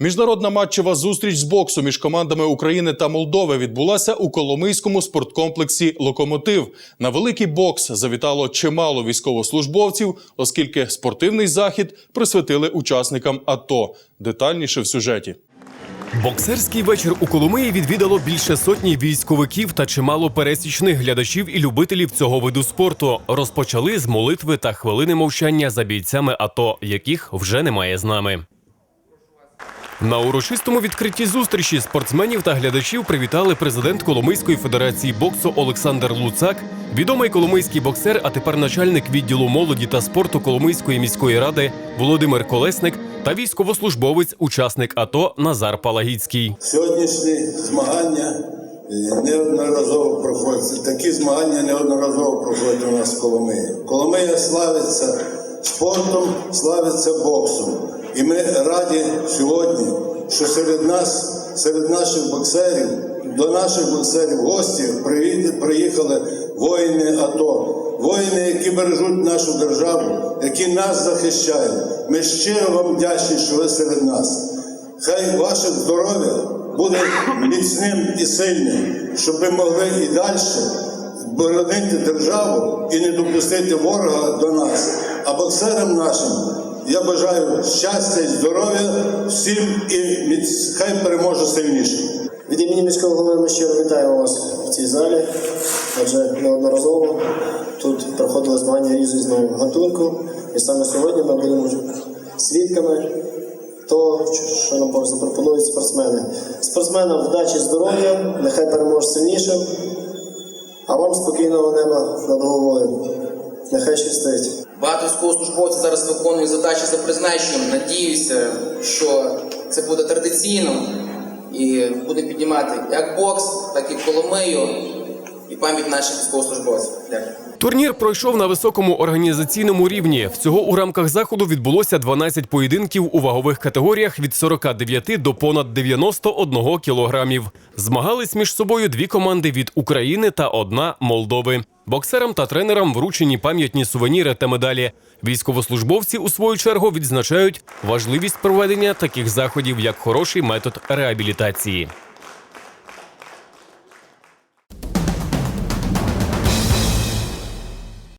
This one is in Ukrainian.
Міжнародна матчева зустріч з боксу між командами України та Молдови відбулася у Коломийському спорткомплексі Локомотив. На великий бокс завітало чимало військовослужбовців, оскільки спортивний захід присвятили учасникам АТО. Детальніше в сюжеті. Боксерський вечір у Коломиї відвідало більше сотні військовиків та чимало пересічних глядачів і любителів цього виду спорту. Розпочали з молитви та хвилини мовчання за бійцями АТО, яких вже немає з нами. На урочистому відкритті зустрічі спортсменів та глядачів привітали президент Коломийської федерації боксу Олександр Луцак, відомий коломийський боксер, а тепер начальник відділу молоді та спорту Коломийської міської ради Володимир Колесник та військовослужбовець, учасник АТО Назар Палагіцький. Сьогоднішні змагання е, неодноразово проходять. Такі змагання неодноразово проходять у нас в Коломиї. Коломия славиться спортом, славиться боксом. І ми раді сьогодні, що серед нас, серед наших боксерів, до наших боксерів гості приїхали воїни АТО, воїни, які бережуть нашу державу, які нас захищають. Ми щиро вам вдячні, що ви серед нас. Хай ваше здоров'я буде міцним і сильним, щоб ви могли і далі боронити державу і не допустити ворога до нас. А боксерам нашим я бажаю щастя і здоров'я всім і хай переможе сильніше. Від імені міського голови ми щиро вітаємо вас в цій залі, адже неодноразово тут проходили змагання різного гатунку, і саме сьогодні ми будемо свідками того, що нам запропонують спортсмени. Спортсменам вдачі здоров'я, нехай переможе сильніше, а вам спокійного неба над головою. Нехай щастить. Багато військовослужбовців зараз виконують задачі за призначенням. Надіюся, що це буде традиційно і буде піднімати як бокс, так і коломию і пам'ять наших військовослужбовців. Дякую. Турнір пройшов на високому організаційному рівні. Всього у рамках заходу відбулося 12 поєдинків у вагових категоріях від 49 до понад 91 кілограмів. Змагались між собою дві команди від України та одна Молдови. Боксерам та тренерам вручені пам'ятні сувеніри та медалі. Військовослужбовці у свою чергу відзначають важливість проведення таких заходів як хороший метод реабілітації.